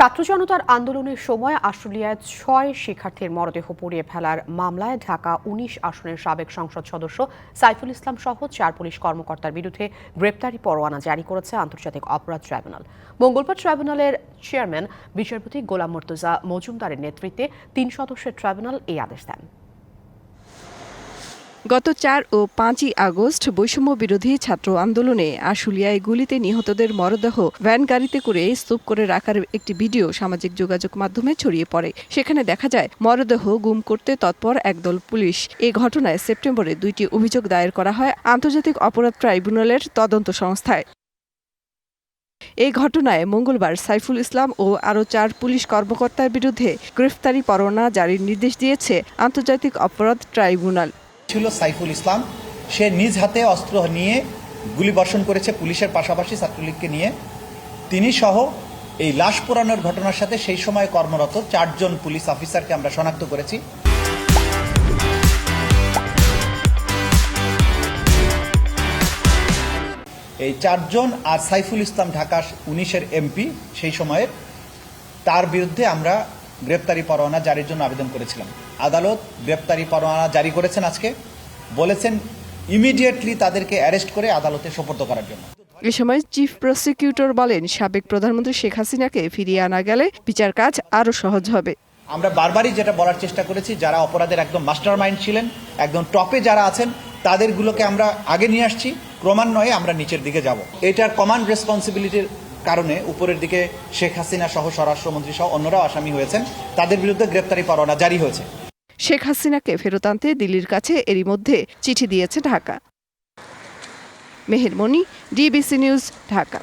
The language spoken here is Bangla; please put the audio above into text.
ছাত্র জনতার আন্দোলনের সময় আশুলিয়ায় ছয় শিক্ষার্থীর মরদেহ পুড়িয়ে ফেলার মামলায় ঢাকা উনিশ আসনের সাবেক সংসদ সদস্য সাইফুল ইসলাম সহ চার পুলিশ কর্মকর্তার বিরুদ্ধে গ্রেপ্তারি পরোয়ানা জারি করেছে আন্তর্জাতিক অপরাধ ট্রাইব্যুনাল। মঙ্গলবার ট্রাইব্যুনালের চেয়ারম্যান, বিচারপতি গোলাম মর্তুজা মজুমদারের নেতৃত্বে তিন সদস্যের ট্রাইব্যুনাল এই আদেশ দেন। গত চার ও পাঁচই আগস্ট বৈষম্য বিরোধী ছাত্র আন্দোলনে আশুলিয়ায় গুলিতে নিহতদের মরদেহ ভ্যান গাড়িতে করে স্তূপ করে রাখার একটি ভিডিও সামাজিক যোগাযোগ মাধ্যমে ছড়িয়ে পড়ে। সেখানে দেখা যায়, মরদেহ গুম করতে তৎপর একদল পুলিশ। এই ঘটনায় সেপ্টেম্বরে দুইটি অভিযোগ দায়ের করা হয় আন্তর্জাতিক অপরাধ ট্রাইব্যুনালের তদন্ত সংস্থায়। এই ঘটনায় মঙ্গলবার সাইফুল ইসলাম ও আরও চার পুলিশ কর্মকর্তার বিরুদ্ধে গ্রেফতারি পরোয়ানা জারির নির্দেশ দিয়েছে আন্তর্জাতিক অপরাধ ট্রাইব্যুনাল। ছিল সাইফুল ইসলাম। সে নিজ হাতে অস্ত্র নিয়ে গুলি বর্ষণ করেছে পুলিশের পাশাপাশি ছাত্রলীগকে নিয়ে। তিনি সহ এই লাশ পোড়ানোর ঘটনার সাথে সেই সময় কর্মরত চারজন পুলিশ অফিসারকে আমরা শনাক্ত করেছি। এই চারজন আর সাইফুল ইসলাম ঢাকা উনিশের এমপি সেই সময়ের। তার বিরুদ্ধে আমরা গ্রেপ্তারি পরোয়ানা জারির জন্য আবেদন করেছিলাম। আদালত গ্রেপ্তারি পরোয়ানা জারি করেছেন আজকে। বলেছেন ইমিডিয়েটলি তাদেরকে অ্যারেস্ট করে আদালতে সোপর্দ করার জন্য। এ সময় চিফ প্রসিকিউটর বলেন সাবেক প্রধানমন্ত্রী শেখ হাসিনাকে ফিরিয়ে আনা গেলে বিচার কাজ আরও সহজ হবে। আমরা বারবারই যেটা বলার চেষ্টা করেছি যারা অপরাধের একদম মাস্টার মাইন্ড ছিলেন একদম টপে যারা আছেন তাদেরগুলোকে আমরা আগে নিয়ে আসছি। ক্রমান্বয়ে আমরা নিচের দিকে যাব। এটার কমান্ড রেসপন্সিবিলিটির কারণে উপরের দিকে শেখ হাসিনা সহ স্বরাষ্ট্রমন্ত্রী সহ অন্যরাও আসামি হয়েছেন। তাদের বিরুদ্ধে গ্রেপ্তারি পরোয়ানা জারি হয়েছে। শেখ হাসিনাকে ফেরত আনতে দিল্লির কাছে এরই মধ্যে চিঠি দিয়েছে Dhaka. Meheromoni DBC news, Dhaka.